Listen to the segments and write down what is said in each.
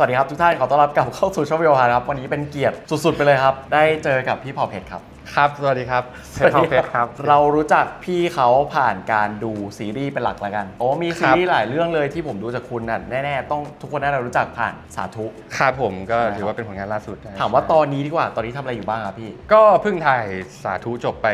สวัสดีครับทุกท่านขอต้อนรับกลับเข้าสู่ช่องวิดีโอครับ วันนี้เป็นเกียรติสุดๆ ไปเลยครับ ได้เจอกับพี่พอเพชรครับ ครับ สวัสดีครับเพชรทองเพชรครับ เรารู้จักพี่เขาผ่านการดูซีรีส์เป็นหลักแล้วกัน โอ้มีซีรีส์หลายเรื่องเลยที่ผมดูจากคุณน่ะแน่ๆต้องทุกคนน่าจะรู้จักผ่านสาธุครับผมก็ใช่ครับถือว่าเป็นผลงานล่าสุดนะถามว่าตอนนี้ดีกว่าตอนนี้ทำอะไรอยู่บ้างครับพี่ ก็เพิ่งถ่ายสาธุจบไป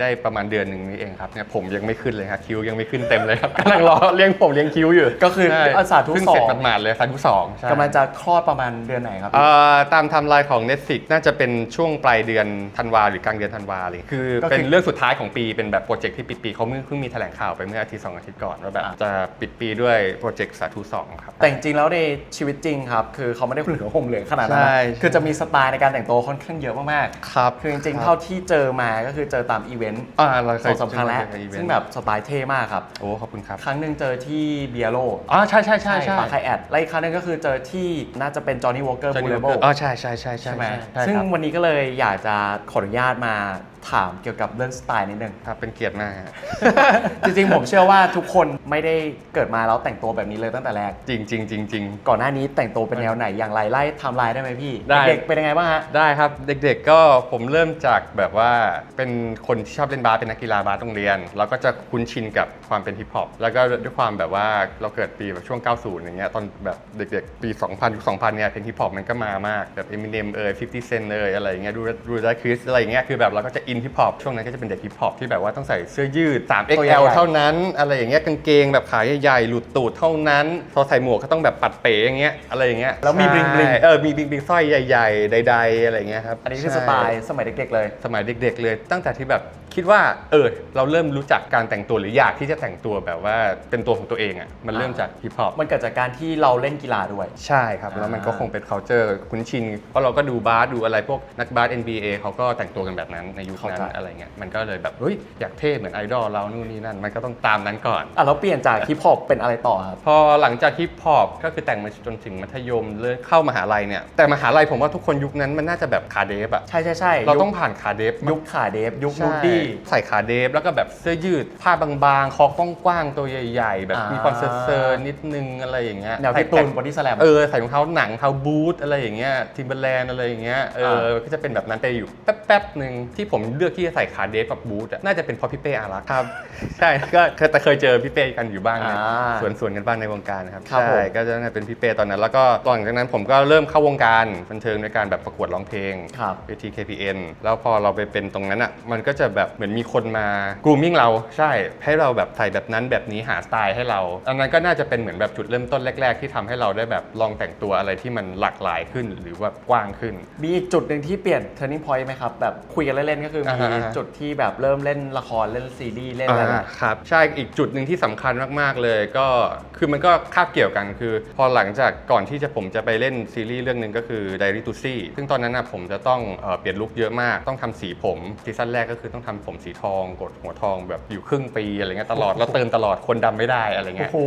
ได้ประมาณเดือนหนึ่งนี้เองครับเนี่ยผมยังไม่ขึ้นเลยครับคิ้วยังไม่ขึ้นเต็มเลยครับกำลังรอเลี้ยงผมเลี้ยงคิ้วอยู่ ก็คือใช่สาธุเพิ่งสอเสร็จงหมาดๆเลยสาธุสองใช่กำลังจะคลอดประมาณเดือนไหนครับเอ่อตามไทำลายของ Netflix น่าจะเป็นช่วงปลายเดือนธันวาหรือกลางเดือนธันวาเลย คือก็คือเป็นเรื่องสุดท้ายของปีเป็นแบบโปรเจกต์ที่ปิดปีเขาเพิ่งเพิ่งมีแถลงข่าวไปเมื่ออาทิตย์สองอาทิตย์ก่อนว่าแบบอะ จะปิดปีด้วยโปรเจกต์สาธุสองครับ แต่จริงๆแล้วในชีวิตจริงครับ คือเขาไม่ได้เหลือห่มเหลืองขนาดนั้นนะใช่คือจะมีสไตล์ในการแต่งตัวค่อนข้างเยอะมากๆครับคือจริงๆเท่าที่เจอมาก็คือเจอตามอีเวนต์อ่าเราเคสอยงสามครั้งแล้วเจอในอีเวนต์ซึ่งแบบสไตล์เท่มากครับ โอ้ขอบคุณครับครั้งหนึ่งเจอที่เบียโลอ๋อใช่ใช่ใช่ใช่ปาคายแอดและอีกครั้งหนึงก็คือเจอที่น่าจะเป็นจอห์นนี่วอลเกอร์จอห์บูนเลนี่เบิล อ๋อใช่ใช่ใช่ใช่ใช่ไหมใช่ซึ่งครับ วันนี้ก็เลยอยากจะขออนุญาตมามา ถามเกี่ยวกับเรื่องสไตล์นิดนึง ครับเป็นเกียรติมากฮะ จริงๆ ผมเชื่อว่าทุกคนไม่ได้เกิดมาแล้วแต่งตัวแบบนี้เลยตั้งแต่แรก จริงจริงจริงจริง ก่อนหน้านี้แต่งตัวเป็นแนวไหนอย่างไรไล่ไทำลายได้ไหมพี่ ได้ เด็กๆเป็นยังไงบ้างฮะ ได้ครับเด็กๆก็ผมเริ่มจากแบบว่าเป็นคนที่ชอบเล่นบาสเป็นนักกีฬาบาสโรงเรียน แล้วก็จะคุ้นชินกับความเป็นฮิปฮอปแล้วก็ด้วยความแบบว่าเราเกิดปีแบบช่วง 90 อย่างเงี้ยตอนแบบเด็กๆ ปี 2000ยุค2000 เนี่ยเพลงฮิปฮอปมันก็มามากแบบ Eminem เอ่ย50 Cent เอ่ยอะไรอย่างเงี้ยดูดูได้คริสอะไรอย่างเงี้ยคือแบบเราก็จะอินฮิปฮอปช่วงนั้นก็จะเป็นเด็กฮิปฮอปที่แบบว่าต้องใส่เสื้อยืดตัวใหญ่ 3XL ๆเท่านั้น อะไรอย่างเงี้ยกางเกงแบบขาใหญ่ๆหลุดตูดเท่านั้น พอใส่หมวกก็ต้องแบบปัดเป๋อย่างเงี้ยอะไรอย่างเงี้ยแล้วมีใช่ bling bling เออมีบลิงบลิงสร้อยใหญ่ ๆ ใด ๆ อะไรอย่างเงี้ยครับอันนี้คือใช่สไตล์สมัยเด็กๆเลย สมัยเด็ก ๆ เลย ตั้งแต่ที่แบบคิดว่าเออเราเริ่มรู้จักการแต่งตัวหรืออยากที่จะแต่งตัวแบบว่าเป็นตัวของตัวเองอะมันเริ่มจากฮิปฮอปมันเกิดจากการที่เราเล่นกีฬาด้วยใช่ครับ แล้วมันก็อ่าคงเป็น culture คุ้นชินเพราะเราก็ดูบาสดูอะไรพวกนักบาส NBA เขาก็แต่งตัวกันแบบนั้นในยุคนั้นอะไรเงี้ยมันก็เลยแบบเฮ้ยอยากเท่เหมือนไอดอลเรานู่นนี่นั่นมันก็ต้องตามนั้นก่อน อะแล้วเปลี่ยนจากฮิปฮอปเป็นอะไรต่อครับ พอหลังจากฮิปฮอปก็คือแต่งมาจนถึงมัธยมเลยเข้ามหาลัยเนี่ยแต่มหาลัยผมว่าทุกคนยุคนั้นมันน่าจะแบบขาเดฟอะใช่ใช่ใช่เรายุคต้องผ่านขาเดฟยุคขาเดฟยุคใช่นูดดี้ใส่ขาเดฟแล้วก็แบบเสื้อยืดผ้าบางๆคอกว้างๆตัวใหญ่ๆ แบบอ่ามีมีความเซอร์ๆนิดนึงอะไรอย่างเงี้ยแนวใส่พี่ตูนบอดี้สแลมเออใส่รองเท้าหนังเท้าบูทอะไรอย่างเงี้ยทิมเบอร์แลนด์อะไรอย่างเงี้ยเอออาก็จะเป็นแบบนั้นไปอยู่แป๊บๆหนึ่งที่ผมเลือกที่จะใส่ขาเดฟกับบูทอะน่าจะเป็นเพราะพี่เป้อารักษ์ครับ ใช่ก็เคยแต่เคยเจอพี่เป้กันอยู่บ้างนะอ่าสวนสวนๆกันบ้างในวงการนะครับครับใช่ผมก็จะน่าเป็นพี่เป้ตอนนั้น แล้วก็หลังจากนั้นผมก็เริ่มเข้าวงการบันเทิงในการแบบประกวดร้องเพลงครับเวที KPN แล้วพอเราไปเป็นตรงนั้นอะมันก็จะแบบเหมือนมีคนมากรูมิ่งเราใช่ให้เราแบบใส่แบบนั้นแบบนี้หาสไตล์ให้เราอันนั้นก็น่าจะเป็นเหมือนแบบจุดเริ่มต้นแรก ๆ ที่ทำให้เราได้แบบลองแต่งตัวอะไรที่มันหลากหลายขึ้นหรือว่ากว้างขึ้น มีอีกจุดหนึ่งที่เปลี่ยน turning point ไหมครับแบบคุยกันเล่นๆก็คือมีอ่าฮะ จุดที่แบบเริ่มเล่นละครเล่นซีรีส์เล่นอะไรอ่าครับใช่อีกจุดหนึ่งที่สำคัญมาก ๆ เลยก็คือมันก็คาบเกี่ยวกันคือ พอหลังจากก่อนที่จะผมจะไปเล่นซีรีส์เรื่องหนึ่งก็คือ Diary to See ซึ่งตอนนั้นนะผมจะต้องเอ่อเปลี่ยนลุคเยอะมาก ต้องทำสีผมซีซั่นแรกก็คือต้องทำผมสีทอง กดหัวทองแบบอยู่ครึ่งปีอะไรเงี้ยตลอดแล้วเติมตลอดคนดำไม่ได้อะไรโอ้เงี้ย โห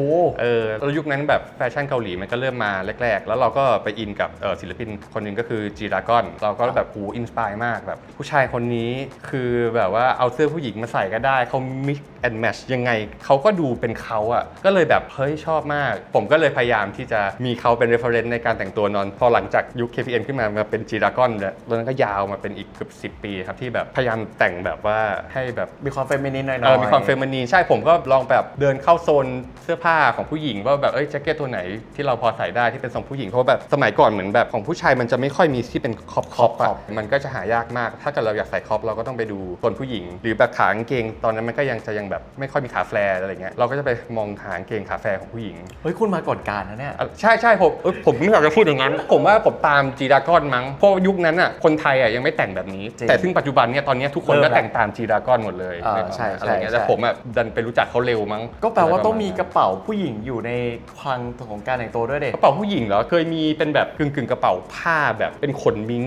เออแล้วยุคนั้นแบบแฟชั่นเกาหลีมันก็เริ่มมาแรก ๆ แล้วเราก็ไปอินกับเอ่อศิลปินคนหนึ่งก็คือจีดากอน เราก็แบบโอ้อินสปายมากแบบผู้ชายคนนี้คือแบบว่าเอาเสื้อผู้หญิงมาใส่ก็ได้เขา mix and match ยังไงเขาก็ดูเป็นเขาอะ่ะก็เลยแบบเฮ้ยชอบมาก ผมก็เลยพยายามที่จะมีเขาเป็น reference ในการแต่งตัวนอน พอหลังจากยุค KPN ขึ้นมามาเป็นจีดากอนเนี่ยตอนนั้นก็ยาวมาเป็นอีกเกือบ10 ปีครับที่แบบพยายามแต่งแบบว่าให้แบบมีความเฟมินินหน่อยๆ เออมีความเฟมินีนใช่ผมก็ลองแบบเดินเข้าโซนเสื้อผ้าของผู้หญิงว่าแบบเอ้ยแจ็คเก็ตตัวไหนที่เราพอใส่ได้ที่เป็นทรงผู้หญิงเพราะว่าแบบสมัยก่อนเหมือนแบบของผู้ชายมันจะไม่ค่อยมีที่เป็นคอปคอปครอะอบมันก็จะหายากมากถ้าเกิดเราอยากใส่คอปเราก็ต้องไปดูโซนผู้หญิง หรือแบบขากางเกงตอนนั้นมันก็ยังจะยังแบบไม่ค่อยมีขาแฟร์อะไรเงี้ยเราก็จะไปมองหากางเกงขาแฟร์ของผู้หญิงเฮ้ยคุณมาก่อนการนะเนี่ยอะใช่ใช่ผมเอ้ยผมไม่อยากจะพูดอย่างนั้น ผมว่าผมตามจีดากอนมั้งเพราะยุคนั้นอะคนไทยอะยังไม่แต่งแบบนี้ จริงแต่ซึ่งปัจจุบันเนี่ยตอนเนี้ยทุกคนเริ่มก็แล้วแต่งตามจีดากอนหมดเลยอ่านึกออกไหมใช่อะไรเงี้ยใช่ แต่ผมอะดันไปรู้จักเขาเร็วมั้งก็แปลว่าะไรต้องระณมีนั้นกระเป๋าผู้หญิงอยู่ในคลังของการแต่งตัวด้วยเด็กระเป๋าผู้หญิงเหรอเคยมีเป็นแบบกึ่งกึ่งๆกระเป๋าผ้าแบบเป็นขนมิ้ง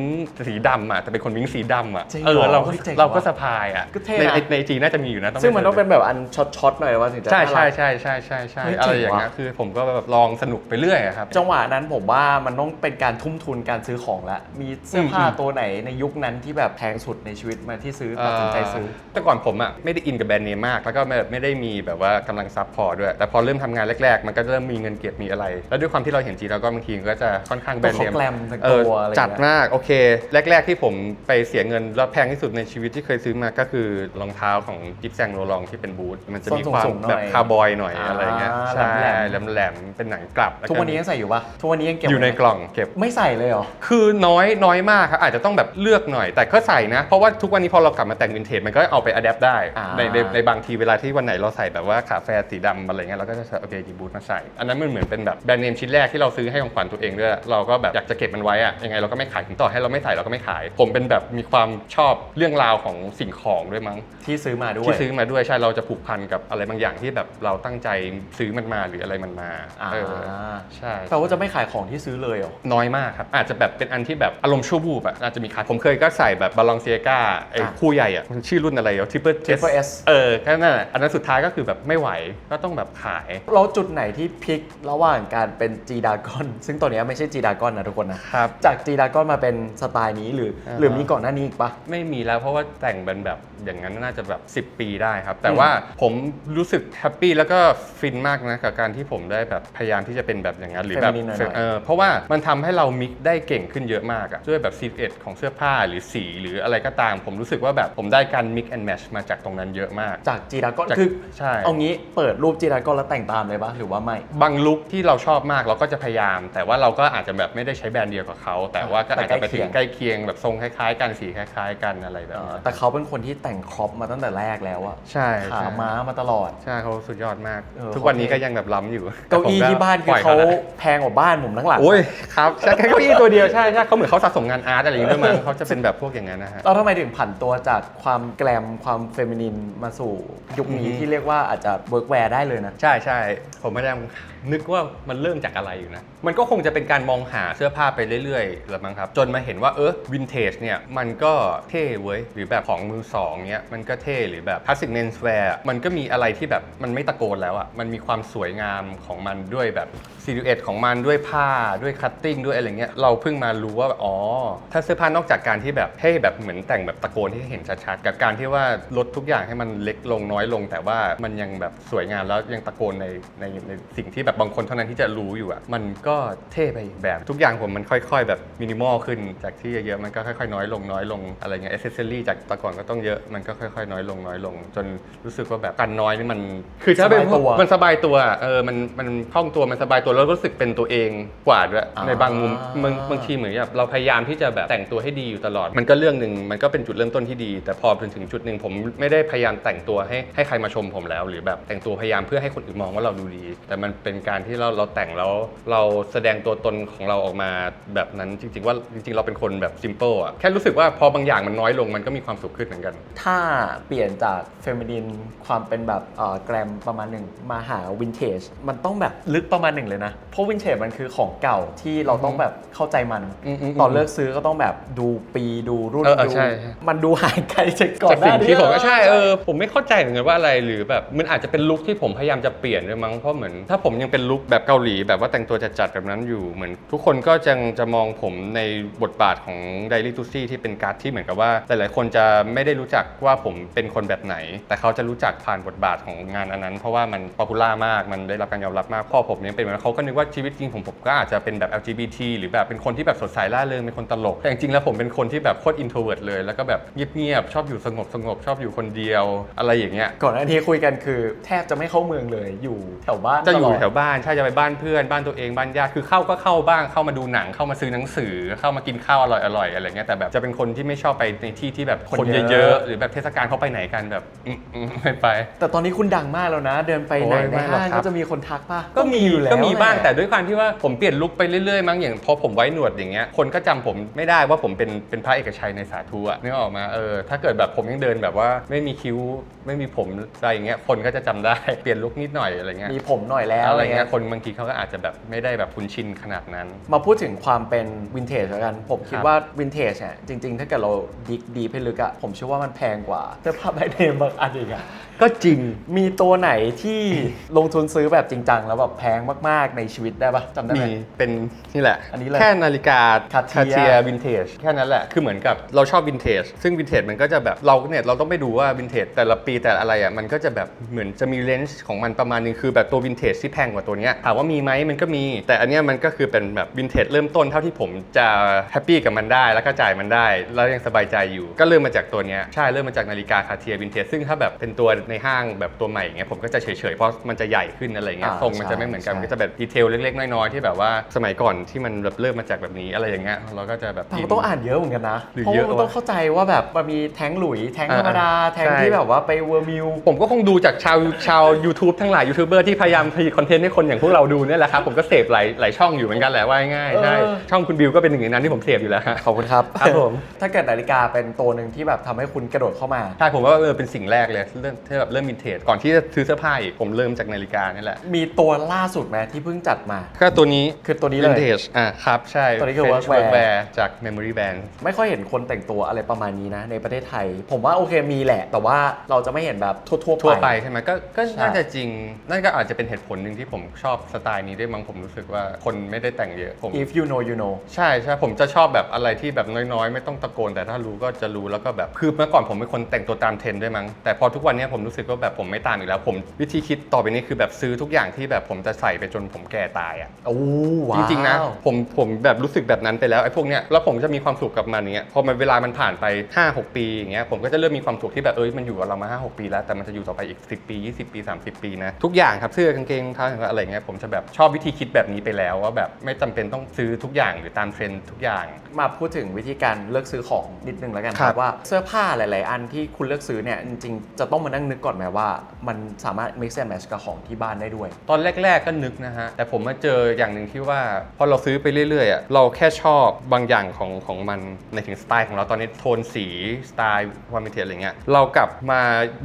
สีดำอะแต่เป็นขนมิ้งสีดำอะจริงเอเหรออเราก็เฮ้ยเจ๋งเราก็ว่ะสะพายอะก็เท่ในนะในจีน่าจะมีอยู่นะซึ่งมันต้องเป็นแบบอันช็อตๆหน่อยว่าถึงจะใช่น่าใช่รัก ใช่ใช่ใช่ใช่เฮ้ยอะไรเจ๋งอย่างเงี้ยว่ะ คือผมก็แบบลองสนุกไปเรื่อยอะครับ จังหวะนั้นผมว่ามันต้องเป็นการทุ่มทุนการซื้อของแล้วมีเสื้อผ้าอืมอืม ตัวไหนในยุคนั้นที่แบบแพงสุดในชีวิตมาที่ซื้อตัดสินใจซื้อแต่ก่อนผมอะไม่ได้อินกับแบรนด์เนมมาก แล้วก็ไม่ไม่ได้มีแบบว่ากำลังซับพอด้วย แต่พอเริ่มทำงานแรกๆ มันก็เริ่มมีเงินเก็บมีอะไร แล้วด้วยความที่เราเห็นจีแล้วก็บางทีก็จะค่อนข้างแบรนด์เนมตัวเขาแกรมทั้งเออตัวอะไรอย่างเงี้ย จัดมากโอเค แรก ๆที่ผมไปเสียเงินแล้วแพงที่สุดในชีวิตที่เคยซื้อมาก็คือรองเท้าของจิปแซงโรลองที่เป็นบูทมันจะมีความส้นสูงๆหน่อยแบบคาร์บอยหน่อยอ่าอะไรเงี้ยใช่แหลมแหลมๆเป็นหนังกลับแล้ทุกวันนี้ยังใส่อยู่ปะทุกวันนี้ยังเก็บอยู่ในไว้ไหมกล่องเก็บไม่ใส่เลยเหรอคือน้อยน้อยมากครับอาจจะต้องแบบเลือกหน่อย แต่ก็ใส่นะ เพราะว่าทุกวันนี้พอเรากลับมาแต่งวินเทจมันก็เอาไปอัดแอปได้อ่าในในในบางทีเวลาที่วันไหนเราใส่แบบว่าขาแฟร์สีดำอะไรเงี้ยเราก็จะใส่โอเคหยิบบูทมาใส่อันนั้นมันเหมือนเป็นแบบแบรนด์เนมชิ้นแรกที่เราซื้อให้ของขวัญตัวเองด้วยเราก็แบบอยากจะเก็บมันไว้อะยังไงเราก็ไม่ขายถึงต่อให้เราไม่ใส่เราก็ไม่ขาย ผมเป็นแบบมีความชอบเรื่องราวของสิ่งของด้วยมั้ง ที่ซื้อมาด้วย ที่ซื้อมาด้วยใช่เราจะผูกพันกับอะไรบางอย่างที่แบบเราตั้งใจซื้อมันมาหรืออะไรมันมาอ่าเออใช่แปลว่าจะไม่ขายของที่ซื้อเลยเหรอ น้อยมากครับ อาจจะแบบเป็นอันที่แบบอารมณ์ชั่ววูบอะอาจจะมีขายผมเคยก็ใส่แบบบาลองเซียกาไอ้อะคู่ใหญ่อะมันชื่อรุ่นอะไรอะทิปเปิล Triple S เออก็นั่นแหละอันนั้นสุดท้ายก็คือแบบไม่ไหวก็ต้องแบบขายแล้วจุดไหนที่พลิกระหว่างการเป็นจีดากอนซึ่งตัวเนี้ยไม่ใช่จีดากอนนะทุกคนนะครับ จากจีดากอนมาเป็นสไตล์นี้หรือ อ่าฮะ หรือมีก่อนหน้านี้อีกปะ ไม่มีแล้วเพราะว่าแต่งเป็นแบบอย่างนั้นน่าจะแบบ 10 ปีได้ครับ แต่ว่าผมรู้สึกแฮปปี้แล้วก็ฟินมากนะกับการที่ผมได้แบบพยายามที่จะเป็นแบบอย่างนั้นหรือแบบ Feminine หน่อยๆ เออเพราะว่ามันทำให้เรามิกได้เก่งขึ้นเยอะมากอะด้วยแบบซีเอ็ดของเสื้อผ้าหรือสีหรืออะไรก็ตาม ผมรู้สึกว่าแบบผมได้การมิกแอนด์แมชมาจากตรงนั้นเยอะมาก จากจีดากอนจากคือใช่ เอางี้เปิดรูปจีดากอนแล้วแต่งตามเลยปะหรือว่าไม่ บางลุคที่เราชอบมากเราก็จะพยายาม แต่ว่าเราก็อาจจะแบบไม่ได้ใช้แบรนด์เดียวกับเขา แต่ว่าก็อาจจะไปถึงแต่ใกล้เคียงแบบทรงคล้ายๆกันสีคล้าย ๆ กันอะไรแบบเอ่อนี้แต่เขาเป็นคนที่แต่งครอปมาตั้งแต่แรกแล้วอะใช่ขาใช่ม้ามาตลอด ใช่เขาสุดยอดมาก เออทุกวันนี้เขาก็เท่ ยังแบบล้ำอยู่เก้าอี้ที่บ้านปคือล่ยเขาแล้วแพงกว่าบ้านผมทั้งหลังโอ้ยครับใช่แค่เก้าอี้ตัวเดียวใช่ใช่เขาเหมือนเขาสะสมงานอาร์ตอะไรอย่างเงี้ยด้วยมั้งเขาจะเป็นแบบพวกอย่างนั้นนะฮะ เราทำไมถึงผันตัวจากความแกลมความเฟมินินมาสู่ยุคนี้อืมที่เรียกว่าอาจจะเวิร์กแวร์ได้เลยนะ ใช่ใช่ผมพยายาม นึกว่ามันเริ่มจากอะไรอยู่นะ มันก็คงจะเป็นการมองหาเสื้อผ้าไปเรื่อยๆแล้วมั้งครับ จนมาเห็นว่าเออวินเทจเนี่ย มันก็เท่เว้ย หรือแบบของมือสองเนี่ยมันก็เท่หรือแบบคลาสสิกเมนส์แวร์มันก็มีอะไรที่แบบมันไม่ตะโกนแล้วอะ่ะมันมีความสวยงามของมันด้วยแบบซีดูเอทของมันด้วยผ้าด้วยคัตติ้งด้วยอะไรเงี้ยเราเพิ่งมารู้ว่าอ๋อถ้าเสื้อผ้านอกจากการที่แบบให้แบบเหมือนแต่งแบบตะโกนที่เห็นชัดๆกับการที่ว่าลดทุกอย่างให้มันเล็กลงน้อยลง แต่ว่ามันยังแบบสวยงามแล้วยังตะโกนในในในสิ่งที่แบบบางคนเท่านั้นที่จะรู้อยู่อะมันก็เท่ไปอีกแบบ ทุกอย่างผมมันค่อยๆ แบบมินิมอลขึ้นจากที่เยอะๆมันก็ค่อยๆ น้อยลงน้อยลงอะไรเงี้ยเอเซอรี่จากแตะก่อนก็ต้องเยอะมันก็ค่อยๆ น้อยลงน้อยลง จนรู้สึกว่าแบบกันน้อยนี่มัน คือถ้าเป็นสบายตัวมันสบายตัวเออมันมันคล่องตัวมันสบายตัวแล้วรู้สึกเป็นตัวเองกว่าด้วยอ่าในบางมุมบางบางทีเหมือนแบบเราพยายามที่จะแบบแต่งตัวให้ดีอยู่ตลอด มันก็เรื่องหนึ่งมันก็เป็นจุดเริ่มต้นที่ดี แต่พอถึงจุดหนึ่งผมไม่ได้พยายามแต่งตัวให้ให้ใครมาชมผมแล้ว หรือแบบแต่งตัวพยายามเพื่อให้คนอื่นมองว่าเราดูดี แต่มันเป็นการที่เราเราแต่งแล้วเราแสดงตัวตนของเราออกมาแบบนั้นจริง ๆ ว่าจริง ๆ เราเป็นคนแบบซิมเ l ิลอะแค่รู้สึกว่าพอบางอย่างมันน้อยลงมันก็มีความสุขขึ้นเหมือนกัน ถ้าเปลี่ยนจากเฟมินินความเป็นแบบเอ่อแกรมประมาณหนึ่งมาหาวินเทจมันต้องแบบลึกประมาณหนึ่งเลยนะ เพราะวินเทจมันคือของเก่าที่เราต้องแบบเข้าใจมันอืมอืมตอนเลือกซื้อก็ต้องแบบดูปีดูรุ่นเออเออดูใช่ใช่มันดูห่างไกลจากก่อจานกหน้าสิ่งนี้ที่ผมก็ใช่เออผมไม่เข้าใจเหมือนกันว่าอะไรหรือแบบมันอาจจะเป็นลุคที่ผมพยายามจะเปลี่ยนด้วยมั้งเพราะเหมือนถ้าผมยังเป็นลุคแบบเกาหลีแบบว่าแต่งตัวจัดๆแบบนั้นอยู่เหมือนทุกคนก็จะจะมองผมในบทบาทของไดรี่ทูซี่ที่เป็นการ์ดที่เหมือนกับว่า หลายๆ คนจะไม่ได้รู้จักว่าผมเป็นคนแบบไหน แต่เขาจะรู้จักผ่านบทบาทของงานอันนั้น เพราะว่ามันป๊อปปูล่ามากมันได้รับการยอมรับมากพ่อผมยังเป็นแบบนั้นเขาก็นึกว่าชีวิตจริงผมผมก็อาจจะเป็นแบบ LGBT หรือแบบเป็นคนที่แบบสดใสร่าเริงเป็นคนตลกแต่จริงๆแล้วผมเป็นคนที่แบบโคตรอินโทรเวิร์ดเลย แล้วก็แบบเงียบๆชอบอยู่สงบสงบๆชอบอยู่คนเดียว อะไรอย่างเงี้ยก่อนหน้านี้คุยกันคือ แทบจะไม่เข้าเมืองเลยอยู่แถวบ้านจะอยู่แถวบ้านใช่จะไปบ้านเพื่อนบ้านตัวเองบ้านญาติคือเข้าก็เข้าบ้างเข้ามาดูหนังเข้ามาซื้อหนังสือ เข้ามากินข้าวอร่อยอร่อยๆอะไรเงี้ยแต่แบบจะเป็นคนที่ไม่ชอบไปในที่ที่แบบคนคนเยอะเยอะๆหรือแบบเทศกาลเขาไปไหนกันแบบอืมอืมไม่ไป แต่ตอนนี้คุณดังมากแล้วนะ เดินไปไหนโอ้ยในไม่หรอกห้างครับ ก็จะมีคนทักป่ะก็มีอยู่แล้วก็มีบ้างหละ แต่ด้วยความที่ว่าผมเปลี่ยนลุคไปเรื่อยๆมั้งอย่างพอผมไว้หนวดอย่างเงี้ยคนก็จำผมไม่ได้ว่าผมเป็นเป็นพระเอกชัยในสาธุอะนึกออกมาเออถ้าเกิดแบบผมยังเดินแบบว่าไม่มีคิ้วไม่มีผมอะไรอย่างเงี้ยคนก็จะจำได้ เปลี่ยนลุคนิดหน่อยอะไรเงี้ย มีผมหน่อยแล้วอะไรเงี้ยคนบางทีเขาก็อาจจะแบบไม่ได้แบบคุ้นชินขนาดนั้น มาพูดถึงความเป็นวินเทจแล้วกัน ผมคิดครับว่าวินเทจเนี่ยจริง ๆ ถ้าเกิดเราดิกดีไปลึกอะผมเชื่อว่ามันแพงกว่าเสื้อผ้าแบรนด์เนมบางอันอีกอะก็จริง มีตัวไหนที่ลงทุนซื้อแบบจริงจังแล้วแบบแพงมากๆในชีวิตได้ปะจำได้ไหม มีเป็นนี่แหละ อันนี้เลยแค่นาฬิกา Cartier เทียวินเทจแค่นั้นแหละ คือเหมือนกับเราชอบวินเทจซึ่งวินเทจมันก็จะแบบเราเนี่ยเราต้องไปดูว่าวินเทจแต่ละปีแต่ละอะไรอะมันก็จะแบบเหมือนจะมีเลนส์ของมันประมาณนึงคือแบบตัววินเทจที่แพงกว่าตัวเนี้ยถามว่ามีไหมมันก็มี แต่อันเนี้ยมันก็คือเป็นแบบวินเทจเริ่มต้นเท่าที่ผมจะแฮปปี้กับมันได้แล้วก็จ่ายมันได้ แล้วยังสบายใจอยู่ก็เริ่มมาจากตัวเนี้ยใช่เริ่มมาจากนาฬิกาคาเทียวินเทจซึ่งถ้าแบบเป็นตัวในห้างแบบตัวใหม่เงี้ยผมก็จะเฉยๆ เพราะมันจะใหญ่ขึ้นอะไรเงี้ยอ่าทรงมันจะไม่เหมือนกันใช่ มันก็จะแบบดีเทลเล็กๆ น้อยๆ ที่แบบว่าสมัยก่อนที่มันแบบเริ่มมาจากแบบนี้อะไรอย่างเงี้ยเราก็จะแบบ แต่เราต้องอ่านเยอะเหมือนกันนะ หรือเพราะเยว่าอะมันต้องเข้าใจว่าแบบมันมีแท้งหลุย แท้งธรรมดา อ่าแท้งใช่ ที่แบบว่าไปเวอร์มิว ผมก็คงดูจากชาวชาว YouTube ทั้งหลายยูทูบเบอร์ที่พยายามผลิตคอนเทนต์ให้คนอย่างพวกเราดูเนี่ยแหละครับ ผมก็เสพหลายหลายช่องอยู่เหมือนกันแหละว่าง่ายๆใช่เออ ช่องคุณบิวก็เป็นหนึ่งในนั้นที่ผมเสพอยู่แล้วฮะ ขอบคุณครับ ครับผม ถ้าเกิดนาฬิกาเป็นตัวหนึ่งที่แบบทำให้คุณกระโดดเข้ามา ใช่ผมว่าเออเป็นสิ่งแรกเลยเริ่มที่แบบเริ่มวินเทจก่อนที่จะซื้อเสื้อผ้าอีกผมเริ่มจากนาฬิกานี่แหละมีตัวล่าสุดไหมที่เพิ่งจัดมา ก็ตัวนี้คือตัวนี้เลยวินเทจอะครับใช่ตัวนี้คือ French workwear workwear จาก Memory Band ไม่ค่อยเห็นคนแต่งตัวอะไรประมาณนี้นะ ในประเทศไทย ผมว่าโอเคมีแหละ แต่ว่าเราจะไม่เห็นแบบทั่วๆไปทั่วไปใช่ไหมก็ก็ใช่น่าจะจริงนั่นก็อาจจะเป็นเหตุผลหนึ่งที่ผมชอบสไตล์นี้ด้วยมั้งผมรู้สึกว่าคนไม่ได้แต่งเยอะผม if you know you know ใช่ใช่ผมจะชอบแบบอะไรที่แบบน้อยๆ ไม่ต้องตะโกนแต่ถ้ารู้ก็จะรู้แล้วก็แบบคือเมื่อก่อนผมเป็นคนแต่งตัวตามเทรนด์ด้วยมั้งแต่พอทุกวันเนี้ยผมรู้สึกว่าแบบผมไม่ตามอีกแล้ว ผมวิธีคิดต่อไปนี้คือแบบซื้อทุกอย่างที่แบบผมจะใส่ไปจนผมแก่ตายอะโอ้ว้าวจริงๆนะผมผมแบบรู้สึกแบบนั้นไปแล้วไอ้พวกเนี้ยแล้วผมจะมีความสุขกับมันเนี้ยพอมันเวลามันผ่านไป 5-6 ปีอย่างเงี้ยผมก็จะเริ่มมีความสุขที่แบบเอ้ยมันอยู่กับเรามา 5-6 ปีแล้วแต่มันจะอยู่ต่อไปอีก 10 ปี 20 ปี 30 ปีนะทุกอย่างครับเสื้อกางเกงรองเท้าอะไรเงี้ยผมจะแบบชอบวิธีคิดแบบนี้ไปแล้วว่าแบบไม่จำเป็นต้องซื้อทุกอย่างหรือตามเทรนด์ทุกอย่างมาพูดถึงวิธีการเลือกซื้อของนิดนึงแล้วกันคครัรับบว่าเสื้อผ้าหลาย ๆ อันที่คุณเลือกซื้อเนี่ยจริงๆจะต้องมานั่งนึกก่อนไหมว่ามันสามารถ mix and match กับของที่บ้านได้ด้วย ตอนแรก ๆ ก็นึกนะฮะ แต่ผมมาเจออย่างหนึ่งที่ว่า พอเราซื้อไปเรื่อยๆอะเราแค่ชอบบางอย่างของของมันในถึงสไตล์ของเราตอนนี้โทนสีสไตล์ความเป็นเทียอะไรเงี้ยเรากลับมา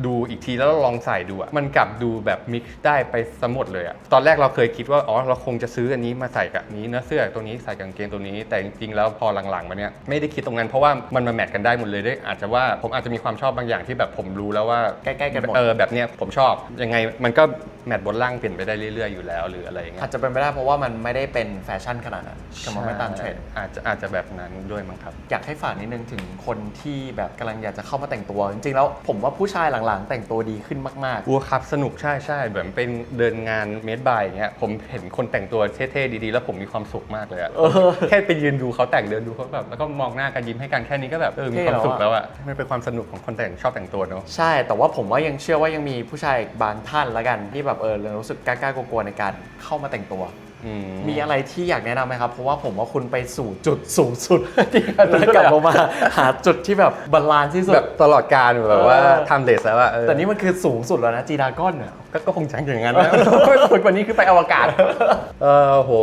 ดูอีกทีแล้วเราลองใส่ดูอะมันกลับดูแบบมิกซ์ได้ไปสมหมดเลยอะตอนแรกเราเคยคิดว่าอ๋อเราคงจะซื้ออันนี้มาใส่กับนี้เนื้อเสื้อตัวนี้ใส่กางเกงตัวนี้ แต่จริงๆแล้วพอหลังๆมาเนี้ยไม่ได้คิดตรงนั้นเพราะว่ามันมาแมทกันได้หมดเลยด้วยอาจจะว่าผมอาจจะมีความชอบบางอย่างที่แบบผมรู้แล้วว่าใกล้ๆกันหมด เออแบบเนี้ยผมชอบยังไงมันก็ แมทบนล่างเปลี่ยนไปได้เรื่อยๆอยู่แล้วหรืออะไรอย่างเงี้ยอาจจะเป็นไปได้เพราะว่ามันไม่ได้เป็นแฟชั่นขนาดนั้นแต่มันไม่ตามเทรนด์ อาจจะอาจจะแบบนั้นด้วยมั้งครับ อยากให้ฝากนิดนึงถึงคนที่แบบกำลังอยากจะเข้ามาแต่งตัว จริงๆแล้วผมว่าผู้ชายหลังๆ แต่งตัวดีขึ้นมาก วัวครับสนุกใช่ใช่แบบเป็นเดินงานเมดบายอย่างเงี้ยผมเห็นคนแต่งตัวเท่ๆดีๆ แล้วผมมีความสุขมากเลยอะเออแค่ไปยืนดูเขาแต่งเดินดูเขาแบบแล้วก็มองหน้ากันยิ้มให้กันแค่นี้ก็แบบเออมีความสุขเท่แล้วอะแล้วอะมันเป็นความสนุกของคนแต่งชอบแต่งตัวเนอะๆ ใช่ แต่ว่าผมว่ายังเชื่อว่ายังมีผู้ชายบางท่านละกันที่แบบเออรู้สึกกล้าๆกลัวๆในการเข้ามาแต่งตัวอืมีอะไรที่อยากแนะนำไหมครับ เพราะว่าผมว่าคุณไปสู่จุดสูงสุด ที่จะกลับลงมาหาจุดที่แบบบาลานซ์ที่สุด แบบตลอดการแบบว่าเออทำเลสแล้วอะเออแต่นี่มันคือสูงสุดแล้วนะจีดากอนเนี่ยก็ก็คงจังอย่างนั้นนะคนกว่านี้คือไปอวกาศ เออโห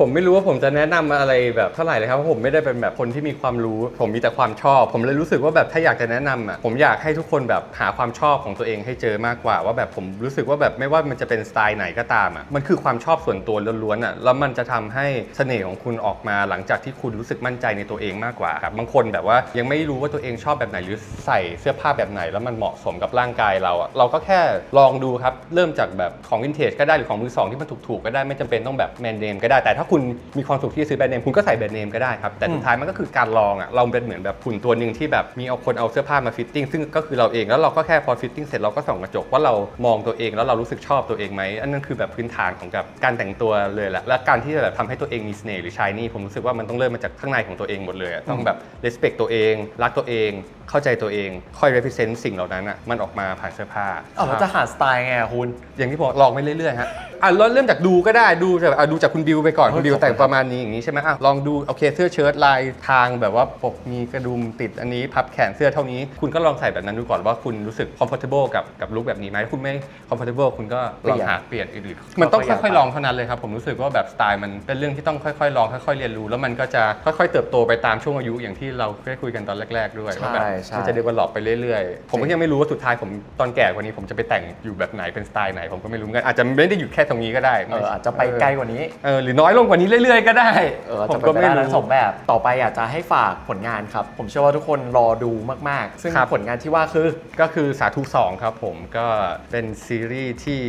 ผมไม่รู้ว่าผมจะแนะนำอะไรแบบเท่าไหร่เลยครับเพราะผมไม่ได้เป็นแบบคนที่มีความรู้ ผมมีแต่ความชอบ ผมเลยรู้สึกว่าแบบถ้าอยากจะแนะนำอะผมอยากให้ทุกคนแบบหาความชอบของตัวเองให้เจอมากกว่า ว่าแบบผมรู้สึกว่าแบบไม่ว่ามันจะเป็นสไตล์ไหนก็ตามอะมันคือความชอบส่วนตัวล้วนๆอะแล้วมันจะทำให้เสน่ห์ของคุณออกมาหลังจากที่คุณรู้สึกมั่นใจในตัวเองมากกว่าครับบางคนแบบว่ายังไม่รู้ว่าตัวเองชอบแบบไหนหรือใส่เสื้อผ้าแบบไหน แล้วมันเหมาะสมกับร่างกายเราอะเราก็แค่ลองดูครับเริ่มจากแบบของวินเทจก็ได้หรือของมือสองที่มันถูกๆก็ได้ไม่จำเป็นต้องแบบแบรนเนมก็ได้แต่ถ้าคุณมีความสุขที่จะซื้อแบรนด์เนมคุณก็ใส่แบรนด์เนมก็ได้ครับแต่สุดท้ายมันก็คือการลองอะเราเป็นเหมือนแบบหุ่นตัวหนึ่งที่แบบมีเอาคนเอาเสื้อผ้ามาฟิตติ้งซึ่งก็คือเราเองแล้วเราก็แค่พอฟิตติ้งเสร็จเราก็ส่องกระจกว่าเรามองตัวเองแล้วเรารู้สึกชอบตัวเองไหมอันนั้นคือแบบพื้นฐานของกับการแต่งตัวเลยแหละและการที่จะแบบทำให้ตัวเองมีเสน่ห์หรือชายนี่ผมรู้สึกว่ามันต้องเริ่มมาจากข้างในของตัวเองหมดเลยอะต้องแบบ respect ตัวเองรักตัวเอง เข้าใจตัวเองค่อย represent สิ่งเหล่านั้นอะมันออกมาผ่านเสื้อผ้าเอาแล้วจะหาสไตล์ไงอะคุณ อย่างที่บอกลองไปเรื่อยๆฮะอะเราเริ่มจากดูก็ได้ดูจากอะดูจากคุณบิวไปก่อนเฮ้ดิวขอบคุณแต่งประมาณนี้อย่างนี้ใช่ไหมอะลองดูโอเคเสื้อเชิ้ตลายทางแบบว่าปกมีกระดุมติดอันนี้พับแขนเสื้อเท่านี้ คุณก็ลองใส่แบบนั้นดูก่อนว่าคุณรู้สึก comfortable กับกับลุคแบบนี้ไหมถ้าคุณไม่ comfortable คุณก็ลองหาเปลี่ยนอื่นๆมันต้องค่อยๆลองเท่านั้นเลยครับผมรู้สึกว่าแบบสไตล์มันเป็นเรื่องที่ต้องค่อยๆลองค่อยๆเรียนรู้ แล้วมันก็จะค่อยๆเติบโตไปตามช่วงอายุอย่างที่เราได้คุยกันตอนแรก ๆ ด้วยว่าแบบใช่ใช่มันจะ develop ไปเรื่อยๆ ผมก็ยังไม่รู้ว่าสุดท้ายผมตอนแก่กว่านี้ผมจะไปแต่งอยู่แบบไหนเป็นสไตล์ไหนผมก็ไม่รู้เหมือนกันอาจจะไม่ได้อยู่แค่ตรงนี้ก็ได้เอออาจจะไปไกลกว่านี้เออหรือน้อยลงกว่านี้เรื่อยๆ ก็ได้เออผจะมเป็ก็นไปไม่ได้รู้ ทั้งสองแบบต่อไปอยากจะให้ฝากผลงานครับ ผมเชื่อว่าทุกคนรอดูมากๆ ซึ่งครับ ผลงานที่ว่าคือ ก็คือสาธุ2ครับผมก็เป็นซีรีส์ที่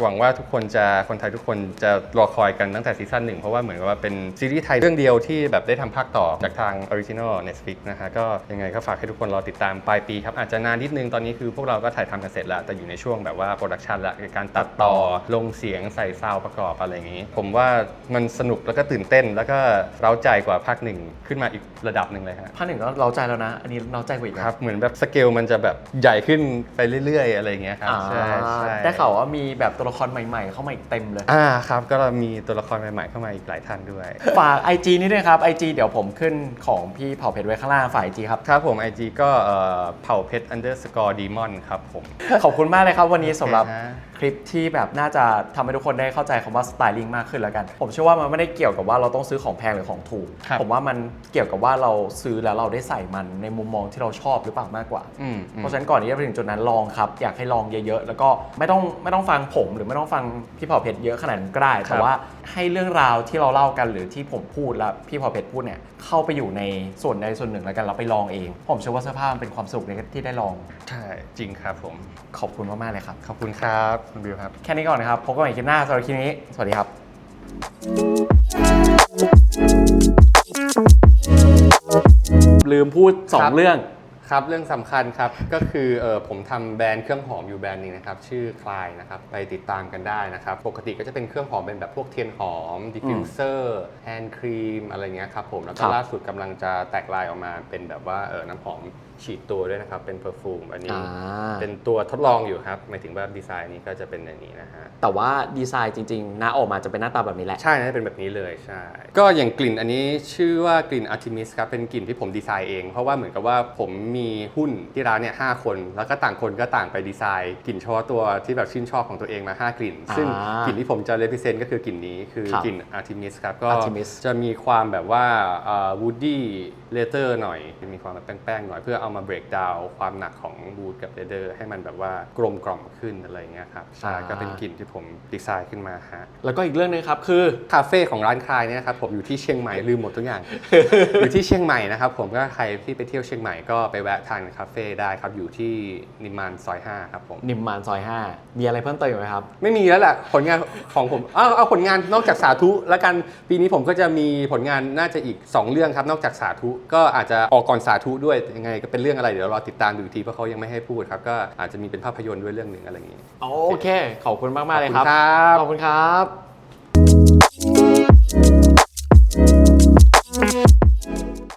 หวังว่าทุกคนจะคนไทยทุกคนจะรอคอยกันตั้งแต่ซีซั่นหนึ่งเพราะว่าเหมือนกับว่าเป็นซีรีส์ไทยเรื่องเดียวที่แบบได้ทำภาคต่อจากทางออริจินอล Netflix นะฮะก็ยังไงก็ฝากให้ทุกคนรอติดตามปลายปีครับอาจจะนานนิดนึงตอนนี้คือพวกเราก็ถ่ายทำกันเสร็จแล้ว แต่อยู่ในช่วงแบบว่าโปรดักชันละการตัดต่อลงเสียงใส่ซาวด์ประกอบอะไรอย่างนี้ ผมว่ามันสนุกแล้วก็ตื่นเต้น แล้วก็เร้าใจกว่าภาคหนึ่งขึ้นมาอีกระดับหนึ่งเลยฮะภาคหนึ่งก็เราใจแล้วนะ อันนี้เราใจกว่าอีกนะครับเหมือนแบบสเกลมันจะแบบใหญ่ขึ้นไปเรื่อย ๆ อะไรอย่างเงี้ยครับอ่าใช่ใช่ได้ข่าวว่ามีแบบตัวละครใหม่ๆ เข้ามาอีกเต็มเลย อ่าครับก็มีตัวละครใหม่ๆเข้ามาอีกหลายท่านด้วย ฝาก IG นี่ด้วยครับ IG เดี๋ยวผมขึ้นของพี่เผ่าเพชรไว้ข้างล่างฝาก IG ครับ ครับผม IG ก็เอ่อเผ่าเพชร underscore demon ครับผม ขอบคุณมากเลยครับวันนี้สำหรับโอเคฮะคลิปที่แบบน่าจะทำให้ทุกคนได้เข้าใจคำว่าสไตลิ่งมากขึ้นแล้วกัน ผมเชื่อว่ามันไม่ได้เกี่ยวกับว่าเราต้องซื้อของแพงหรือของถูก ครับ ผมว่ามันเกี่ยวกับว่าเราซื้อแล้วเราได้ใส่มันในมุมมองที่เราชอบหรือเปล่ามากกว่า อืมอืม เพราะฉะนั้นก่อนที่จะไปถึงจุดนั้นลองครับ อยากให้ลองเยอะๆ แล้วก็ไม่ต้องไม่ต้องฟังผมหรือไม่ต้องฟังพี่เผ่าเพชรเยอะขนาดนั้นก็ได้ แต่ว่าให้เรื่องราวที่เราเล่ากันหรือที่ผมพูดแล้วพี่เผ่าเพชรพูดเนี่ยเข้าไปอยู่ในส่วนใดส่วนหนึ่งแล้วกันเราไปลองเอง ผมเชื่อว่าเสื้อผ้ามันเป็นความสุขในที่ได้ลองใช่จริงครับผม ขอบคุณมากๆเลยครับ ขอบคุณครับคุณบิวครับ แค่นี้ก่อนนะครับพบกันใหม่คลิปหน้าสำหรับคลิปนี้ สวัสดีครับ ลืมพูด ครับ2เรื่อง ครับเรื่องสำคัญครับก็คือเออผมทำแบรนด์เครื่องหอมอยู่แบรนด์หนึงนะครับชื่อคลายนะครับไปติดตามกันได้นะครับ ปกติก็จะเป็นเครื่องหอมเป็นแบบพวกเทียนหอมดิฟฟิวเซอร์แฮนด์ครีมอะไรเงี้ยครับผมแล้วคก็รับล่าสุดกำลังจะแตกลายออกมาเป็นแบบว่าเออน้ำหอม ฉีดตัวด้วยนะครับ เป็นเพอร์ฟูมอันนี้ อ่า เป็นตัวทดลองอยู่ครับหมายถึงว่าดีไซน์นี้ก็จะเป็นอย่างนี้นะฮะ แต่ว่าดีไซน์จริงๆหน้าออกมาจะเป็นหน้าตาแบบนี้แหละ ใช่น่าจะเป็นแบบนี้เลยใช่ ก็อย่างกลิ่นอันนี้ชื่อว่ากลิ่น Artemis ครับ เป็นกลิ่นที่ผมดีไซน์เอง เพราะว่าเหมือนกับว่าผมมีหุ้นที่ร้านเนี่ยหคน แล้วก็ต่างคนก็ต่างไปดีไซน์กลิ่นเฉพาะตัวที่แบบชื่นชอบของตัวเองมา 5 กลิ่นอ่าซึ่งกลิ่นที่ผมจะ represent ก็คือกลิ่นนี้คือครับกลิ่น Artemis ครับ ก็ Artemis จะมีความแบบว่าวูดดี้เลเ t อร์หน่อย มีความแบบแป้งๆหน่อยเพื่อเอามา break down ความหนักของวูดกับเลเ t อร์ให้มันแบบว่ากลมกล่อมขึ้นอะไรอย่างเงี้ยครับใช่อ่าก็เป็นกลิ่นที่ผมดีไซน์ขึ้นมาฮะแล้วก็อีกเรื่องหนึงครับคือคาเฟ่ของร้านคลายเนี่ยนะครับผมอยู่ที่เชียงใหม่ลืมหมดทุกอย่างอยู่ที่เชียงใหม่นะครับผมก็ใครที่ไปเที่ยวเชียงใหม่ก็ไปแวะทานคาเฟ่ได้ครับอยู่ที่นิมมานซอย5ครับผมนิมมานซอย 5 มีอะไรเพิ่มเติมอีกไหมครับไม่มีแล้วแหละผลงานของผมเอาเอาผลงานนอกจากสาธุแล้วกันปีนี้ผมก็จะมีผลงานน่าจะอีก 2 เรื่องครับนอกจากสาธุก็อาจจะออกก่อนสาธุด้วยยังไงก็เป็นเรื่องอะไรเดี๋ยวรอติดตามดูอีกทีเพราะเขายังไม่ให้พูดครับก็อาจจะมีเป็นภาพยนตร์ด้วยเรื่องหนึ่งอะไรอย่างนี้ โอเค ขอบคุณมาก ๆ เลยครับ ขอบคุณครับขอบคุณครับ